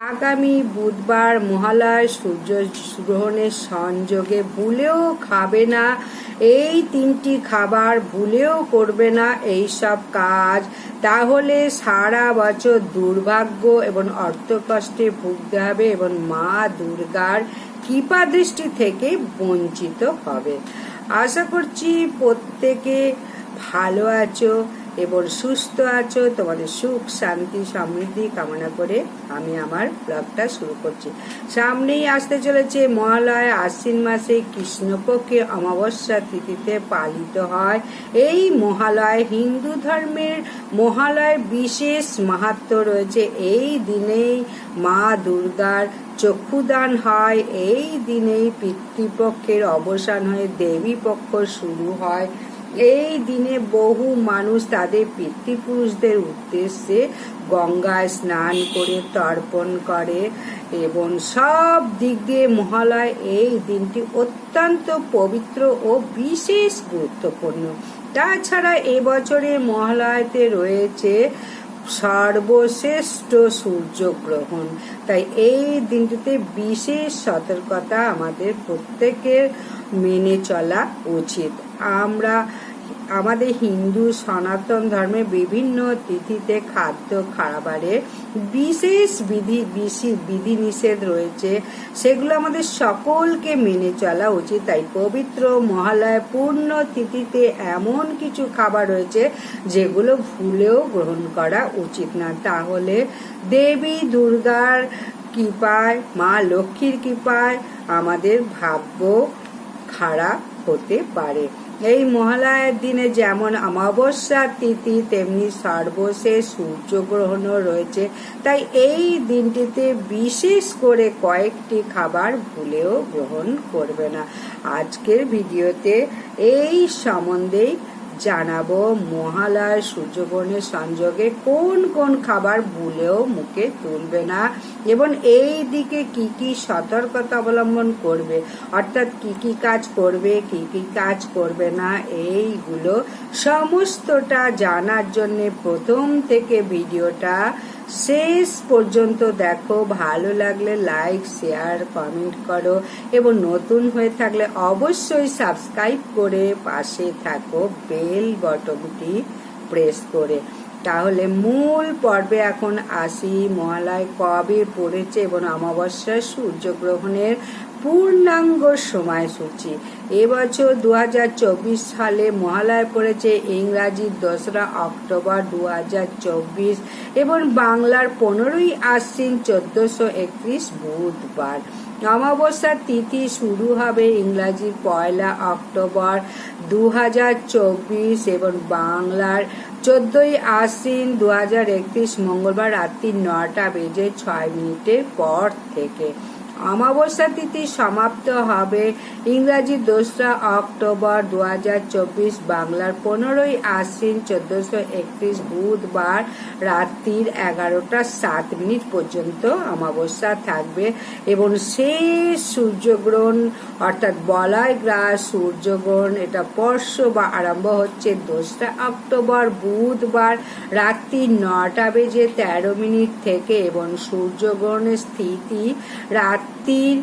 আগামী বুধবার মহালয় সূর্য গ্রহণের সংযোগে ভুলেও খাবে না। এই তিনটি খাবার ভুলেও করবে না এই সব কাজ। তাহলে সারা বছর দুর্ভাগ্য এবং অর্থকষ্টে ভুগতে হবে এবং মা দুর্গার কৃপা দৃষ্টি থেকে বঞ্চিত হবে। আশা করছি প্রত্যেকে ভালো আছো। এবং সুস্থ আছো, তোমাদের সুখ, শান্তি, সমৃদ্ধি কামনা করে আমি আমার ব্লগটা শুরু করছি। সামনেই আসতে চলেছে মহালয় আশ্বিন মাসে কৃষ্ণপক্ষে অমাবস্যা তিথিতে পালিত হয় এই মহালয় হিন্দু ধর্মের মহালয় বিশেষ মাহাত্ম রয়েছে। এই দিনেই মা দুর্গার চক্ষুদান হয়। এই দিনেই পিতৃপক্ষের অবসান হয়ে দেবী পক্ষ শুরু হয়। এই দিনে বহু মানুষ তাদের পিতৃপুরুষদের উদ্দেশ্যে গঙ্গায় স্নান করে, তর্পণ করে এবং সব দিক দিয়ে মহালয় এই দিনটি অত্যন্ত পবিত্র ও বিশেষ গুরুত্বপূর্ণ। তাছাড়া এবছরে মহালয়তে রয়েছে সর্বশ্রেষ্ঠ সূর্যগ্রহণ। তাই এই দিনটিতে বিশেষ সতর্কতা আমাদের প্রত্যেকের মেনে চলা উচিত। আমরা আমাদের হিন্দু সনাতন ধর্মে বিভিন্ন তিথিতে খাদ্য খাবারে বিশেষ বিধি বিধি নিষেধ রয়েছে। সেগুলো আমাদের সকলকে মেনে চলা উচিত। তাই পবিত্র মহালয় পূর্ণ তিথিতে এমন কিছু খাবার রয়েছে যেগুলো ভুলেও গ্রহণ করা উচিত না। তাহলে দেবী দুর্গার কৃপায়, মা লক্ষ্মীর কৃপায় আমাদের ভাগ্য খারাপ হতে পারে। এই মহালয়ের দিনে যেমন অমাবস্যার তিথি, তেমনি সর্বশেষ সূর্যগ্রহণও রয়েছে। তাই এই দিনটিতে বিশেষ করে কয়েকটি খাবার ভুলেও গ্রহণ করবে না। আজকের ভিডিওতে এই সম্বন্ধেই জানাব মহালয় সূর্যবনের সংযোগে কোন কোন খাবার ভুলেও মুখে তুলবে না এবং এই দিকে কি কি সতর্কতা অবলম্বন করবে, অর্থাৎ কি কি কাজ করবে, কি কি কাজ করবে না, এইগুলো সমস্তটা জানার জন্যে প্রথম থেকে ভিডিওটা শেষ পর্যন্ত দেখো, ভালো লাগলে লাইক শেয়ার কমেন্ট করো এবং নতুন হয়ে থাকলে অবশ্যই সাবস্ক্রাইব করে পাশে থাকো বেল বটনটি প্রেস করে। তাহলে মূল পর্বে এখন আসি। মহালয় কবে পড়েছে এবং অমাবস্যা সূর্যগ্রহণের পূর্ণাঙ্গ সময়সূচি। এবছর দু হাজার চব্বিশ সালে মহালয় পড়েছে ইংরাজির দোসরা অক্টোবর দু হাজার চব্বিশ এবং বাংলার পনেরোই আশ্বিন চোদ্দশো একত্রিশ বুধবার। অমাবস্যার তিথি শুরু হবে ইংরাজির পয়লা অক্টোবর দু হাজার চব্বিশ এবং বাংলার চোদ্দই আশ্বিন দু হাজার একত্রিশ মঙ্গলবার রাত্রি নটা বেজে ছয় মিনিটের পর থেকে। অমাবস্যা তিথি সমাপ্ত হবে। ইংরাজি দোসরা অক্টোবর দু হাজার চব্বিশ বাংলার পনেরোই আশ্বিন চোদ্দশো একত্রিশ বুধবার রাত্রির এগারোটা সাত মিনিট পর্যন্ত অমাবস্যা থাকবে এবং শেষ সূর্যগ্রহণ অর্থাৎ বলয় গ্রাস সূর্যগ্রহণ এটা পর্ষ বা আরম্ভ হচ্ছে দোসরা অক্টোবর বুধবার রাত্রি নটা বেজে তেরো মিনিট থেকে এবং সূর্যগ্রহণের স্থিতি রাত রাত্রির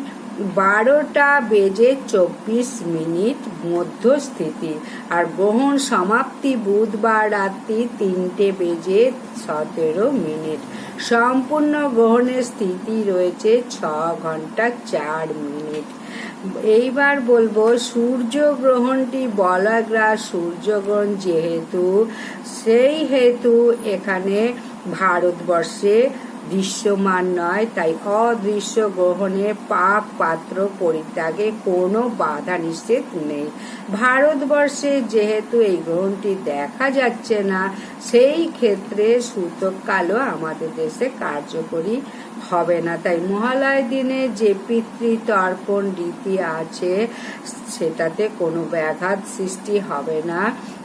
বারোটা বেজে চব্বিশ মিনিট মধ্যস্থিতি। আর গ্রহণ সমাপ্তি বুধবার রাত্রি তিনটে বেজে সতেরো মিনিট। সম্পূর্ণ গ্রহণের স্থিতি রয়েছে ছ ঘণ্টা চার মিনিট। এইবার বলব সূর্যগ্রহণটি বলাগ্রাস সূর্যগ্রহণ যেহেতু, সেই হেতু এখানে ভারতবর্ষে দৃশ্যমান নয়, তাই অদৃশ্য গ্রহণে পাক পাত্র পরিত্যাগে কোনো বাধা নিষেধ নেই। ভারতবর্ষে যেহেতু এই গ্রহণটি দেখা যাচ্ছে না, সেই ক্ষেত্রে সূতককালও আমাদের দেশে কার্যকরী হবে না। তাই মহালয় দিনে যে পিতৃ তর্পণ রীতি আছে, সেটাতে কোনো ব্যাঘাত সৃষ্টি হবে না।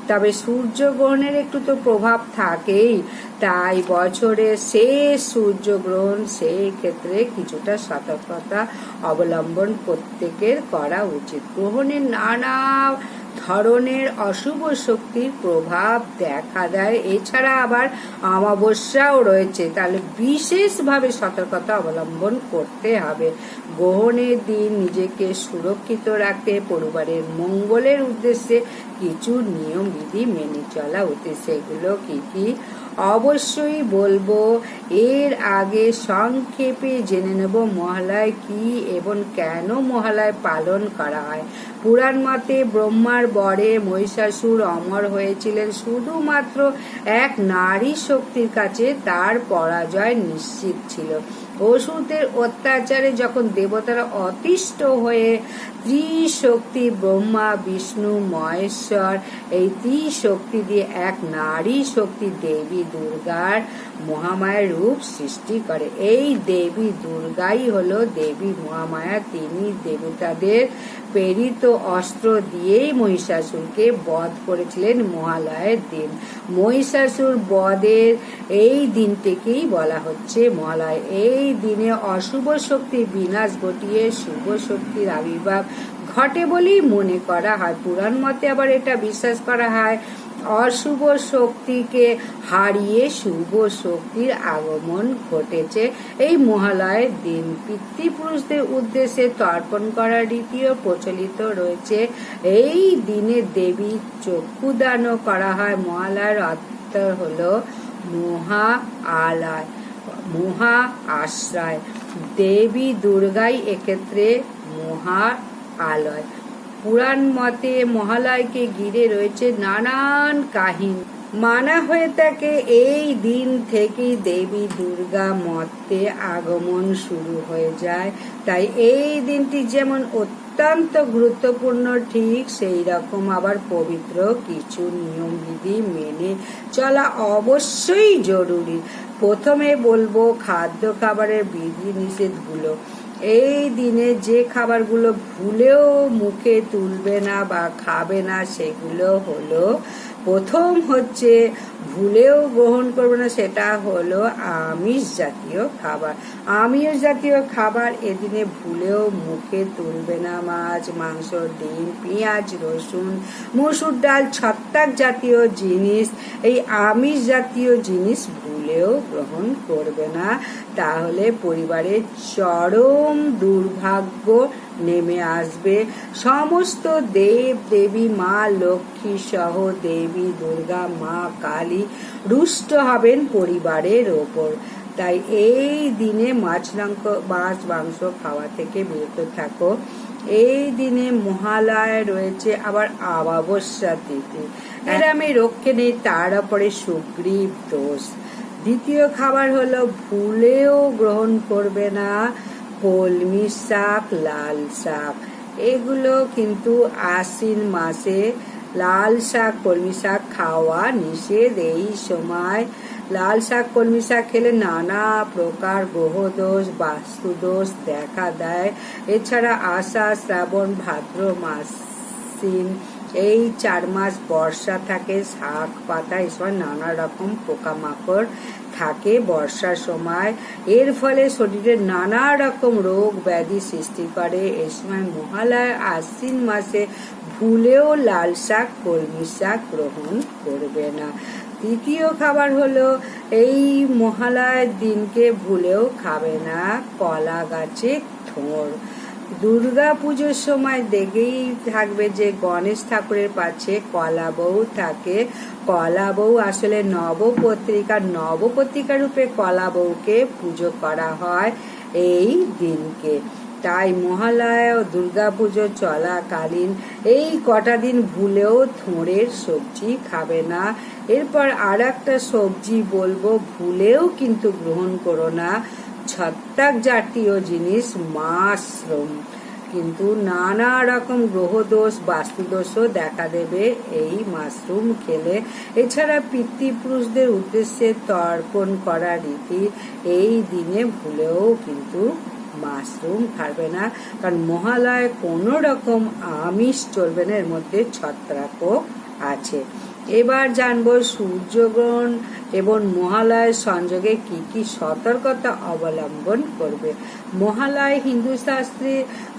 তবে সূর্যগ্রহণের একটু তো প্রভাব থাকেই, তাই বছরের শেষ সূর্যগ্রহণ সেই ক্ষেত্রে কিছুটা সতর্কতা অবলম্বন প্রত্যেকের করা উচিত। গ্রহণের নানা ধরনের অশুভ শক্তির প্রভাব দেখা দেয়। এছাড়া আবার অমাবস্যাও রয়েছে। তাহলে বিশেষভাবে সতর্কতা অবলম্বন করতে হবে। গ্রহণের দিন নিজেকে সুরক্ষিত রাখতে, পরিবারের মঙ্গলের উদ্দেশ্যে কিছু নিয়ম, বিধি মেনে চলা উচিত। সেগুলো কি কি? অবশ্যই বলব, এর আগে সংক্ষেপে জেনে নেব মহালয় কি এবং কেন মহালয় পালন করা হয়। পুরাণ মতে ব্রহ্মার বরে মহিষাসুর অমর হয়েছিলেন শুধুমাত্র এক নারী শক্তির কাছে তার পরাজয় নিশ্চিত ছিল। অসুরদের অত্যাচারে যখন দেবতারা অতিষ্ঠ হয়ে ত্রিশক্তি ব্রহ্মা, বিষ্ণু, মহেশ্বর, এই ত্রিশক্তি দিয়ে এক নারী শক্তি দেবী দুর্গার মহামায়ার রূপ সৃষ্টি করে। এই দেবী দুর্গাই হলো দেবী মহামায়া। তিনি দেবতাদের প্রেরিত অস্ত্র দিয়েই মহিষাসুরকে বধ করেছিলেন মহালয়ের দিন। মহিষাসুর বধের এই দিনটিকেই বলা হচ্ছে মহালয়। এই দিনে অশুভ শক্তির বিনাশ ঘটিয়ে শুভ শক্তির আবির্ভাব ঘটে বলেই মনে করা হয়। পুরাণ মতে আবার এটা বিশ্বাস করা হয় অশুভ শক্তিকে হারিয়ে শুভ শক্তির আগমন ঘটেছে। এই মহালয়ের দিন পিতৃপুরুষদের উদ্দেশ্যে তর্পণ করার রীতিও প্রচলিত রয়েছে। এই দিনে দেবী চক্ষুদানও করা হয়। মহালয়ের অর্থ হলো মহা আলয়, মহা আশ্রয়। দেবী দুর্গাই এক্ষেত্রে মহা আলয়। পুরাণ মতে মহালয়কে ঘিরে রয়েছে নানান কাহিনী। মানা হয়ে থাকে, এই দিন থেকে দেবী দুর্গা মতে আগমন শুরু হয়ে যায়। তাই এই দিনটি যেমন অত্যন্ত গুরুত্বপূর্ণ, ঠিক সেই রকম আবার পবিত্র কিছু নিয়মবিধি মেনে চলা অবশ্যই জরুরি। প্রথমে বলব, খাদ্য খাবারের বিধি নিষেধগুলো। এই দিনে যে খাবারগুলো ভুলেও মুখে তুলবে না বা খাবে না, সেগুলো হলো, প্রথম হচ্ছে ভুলেও গ্রহণ করবে না, সেটা হলো আমিষ জাতীয় খাবার। আমিষ জাতীয় খাবার এদিনে ভুলেও মুখে তুলবে না, মাছ, মাংস, ডিম, পেঁয়াজ, রসুন, মসুর ডাল, ছত্রাক জাতীয় জিনিস। এই আমিষ জাতীয় জিনিস ভুলেও গ্রহণ করবে না। তাহলে পরিবারের চরম দুর্ভাগ্য নেমে আসবে। সমস্ত দেব দেবী মা লক্ষ্মী সহ দেবী দুর্গা মা কালী রুষ্ট হবেন পরিবারের ওপর। তাই এই দিনে মাছ মাংস মাছ মাংস খাওয়া থেকে বিরত থাকো। এই দিনে মহালয় রয়েছে আবার অমাবস্যা তিথি। আর আমি রক্ষে নেই তার উপরে সুগ্রীব দোষ। দ্বিতীয় খাবার হলো ভুলেও গ্রহণ করবে না কলমি শাক, লাল শাক। এগুলো কিন্তু আশ্বিন মাসে লাল শাক, কলমি শাক খাওয়া নিষেধ। এই সময় লাল শাক, কলমি শাক খেলে নানা প্রকার গ্রহদোষ, বাস্তুদোষ দেখা দেয়। এছাড়া আষাঢ়, শ্রাবণ, ভাদ্র মাসিন এই চার মাস বর্ষা থাকে, শাক পাতা এসব নানা রকম পোকামাকড় থাকে বর্ষার সময়। এর ফলে শরীরে নানা রকম রোগ ব্যাধি সৃষ্টি করে। এই সময় মহালয় আশ্বিন মাসে ভুলেও লাল শাক, কলমি শাক গ্রহণ করবে না। তৃতীয় খাবার হলো, এই মহালয়ের দিনকে ভুলেও খাবে না কলা গাছে থোড় দুর্গা পুজোর সময় দেখেই থাকবে যে গণেশ ঠাকুরের পাশে কলা বউ থাকে। কলা বউ আসলে নবপত্রিকা নবপত্রিকা রূপে কলা বউকে পুজো করা হয় এই দিনকে। তাই মহালয়া ও দুর্গা পুজো চলাকালীন এই কটা দিন ভুলেও থোঁড়ের সবজি খাবে না। এরপর আর একটা সবজি বলব, ভুলেও কিন্তু গ্রহণ করো না। ছত্রাক জাতীয় জিনিস, মাশরুম। কিন্তু নানা রকম গ্রহদোষ, বাস্তুদোষও দেখা দেবে এই মাশরুম খেলে। এছাড়া পিতৃপুরুষদের উদ্দেশ্যে তর্পণ করা রীতি এই দিনে ভুলেও কিন্তু মাশরুম খাবে না। কারণ মহালয় কোনো রকম আমিষ চলবে না, এর মধ্যে ছত্রাকও আছে। এবার জানব সূর্যগ্রহণ এবং মহালয়ের সংযোগে কি কি সতর্কতা অবলম্বন করবে? মহালয় হিন্দু শাস্ত্রে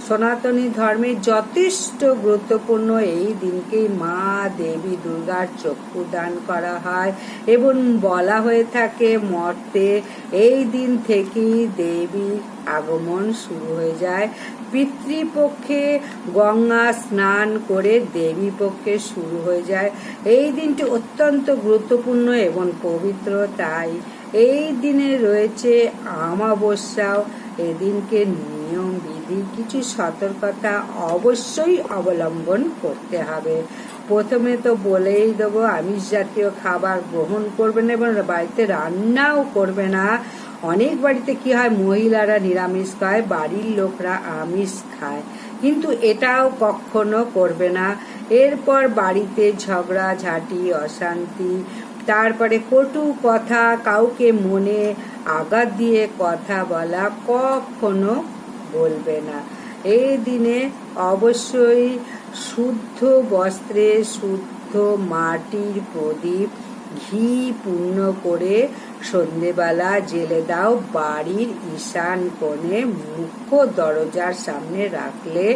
সনাতনী ধর্মে যথেষ্ট গুরুত্বপূর্ণ এই দিনকে মা দেবী দুর্গার চক্ষু দান করা হয় এবং বলা হয়ে থাকে মর্তে এই দিন থেকেই দেবীর আগমন শুরু হয়ে যায়। পিতৃপক্ষে গঙ্গা স্নান করে দেবী পক্ষে শুরু হয়ে যায়। এই দিনটি অত্যন্ত গুরুত্বপূর্ণ এবং পবিত্র, তাই এই দিনে রয়েছে আমাবস্যাও এদিনকে নিয়ম, বিধি, কিছু সতর্কতা অবশ্যই অবলম্বন করতে হবে। প্রথমে তো বলেই দেবো, আমিষ জাতীয় খাবার গ্রহণ করবে না এবং বাড়িতে রান্নাও করবে না। অনেক বাড়িতে কি হয়, মহিলারা নিরামিষ খায়, বাড়ির লোকরা আমিষ খায়। কিন্তু এটাও কখনো করবে না। এরপর বাড়িতে ঝগড়া, ঝাঁটি, অশান্তি তারপরে কটু কথা কাউকে মনে আঘাত দিয়ে কথা বলা কখনো বলবে না। এই দিনে অবশ্যই শুদ্ধ বস্ত্রে, শুদ্ধ মাটির প্রদীপ ঘি পূর্ণ করে সন্ধেবেলা জেলে দাও। বাড়ির ঈশান কোণে মুখ্য দরজার সামনে রাখলে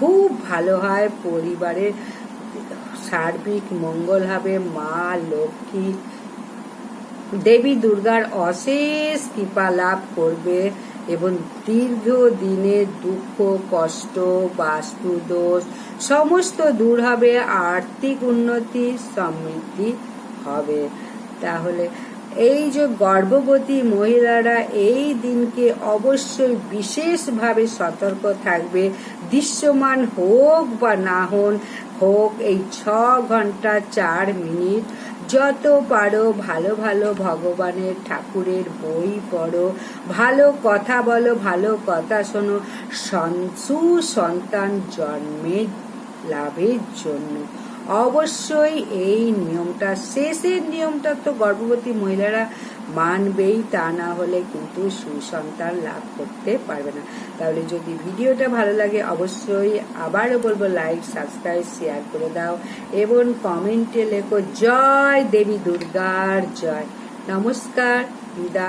খুব ভালো হয়। পরিবারের সার্বিক মঙ্গল হবে মা লক্ষ্মী। দেবী দুর্গার অশেষ কৃপা লাভ করবে এবং দীর্ঘ দিনের দুঃখ, কষ্ট, বাস্তু দোষ, সমস্ত দূর হবে, আর্থিক উন্নতি, সমৃদ্ধি হবে। তাহলে এই যে গর্ভবতী মহিলারা এই দিনকে অবশ্যই বিশেষভাবে সতর্ক থাকবে, দৃশ্যমান হোক বা না হন হোক এই ছ ঘণ্টা চার মিনিট। যত পারো ভালো ভালো ভগবানের ঠাকুরের বই পড়ো। ভালো কথা বলো, ভালো কথা শোনো। সুসন্তান জন্মের লাভের জন্য। অবশ্যই এই নিয়মটা, শেষের নিয়মটা তো গর্ভবতী মহিলারা মানবেই তা না হলে কিন্তু সুসন্তান লাভ করতে পারবে না। তাহলে যদি ভিডিওটা ভালো লাগে, অবশ্যই আবারও বলব লাইক সাবস্ক্রাইব শেয়ার করে দাও এবং কমেন্টে লেখো, জয় দেবী দুর্গার জয়। নমস্কার, বিদায়।